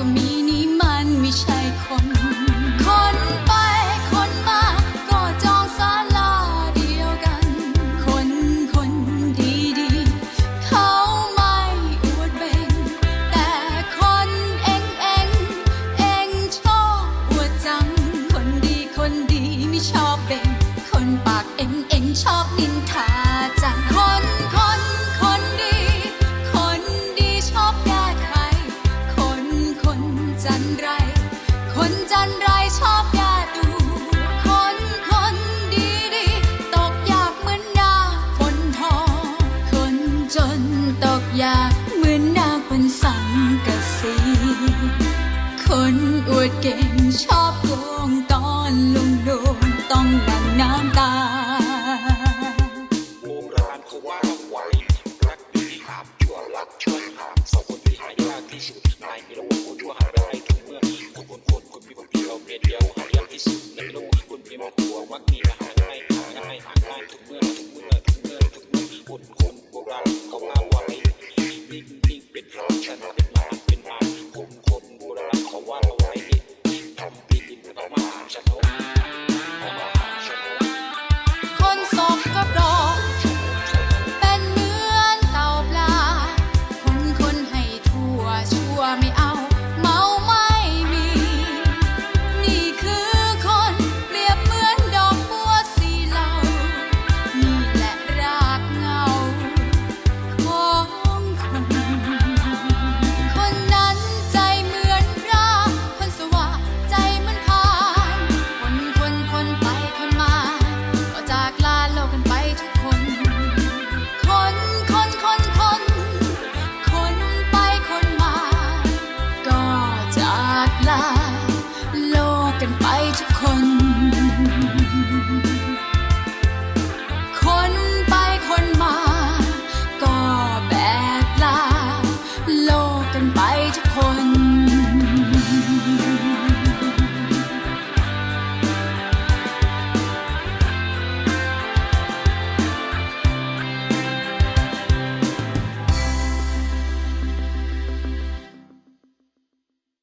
of me คนอวดเก่งชอบโกงตอนลุงโดนต้องหลั่งน้ำตาโบราณเขาว่าไว้รักดีหามชั่วรักชั่วหามสองคนที่หายากที่สุดนายมีระวังคนชั่วหาได้ทุกเมื่อคนคนคน Medya o hayang isip ng luwi kundi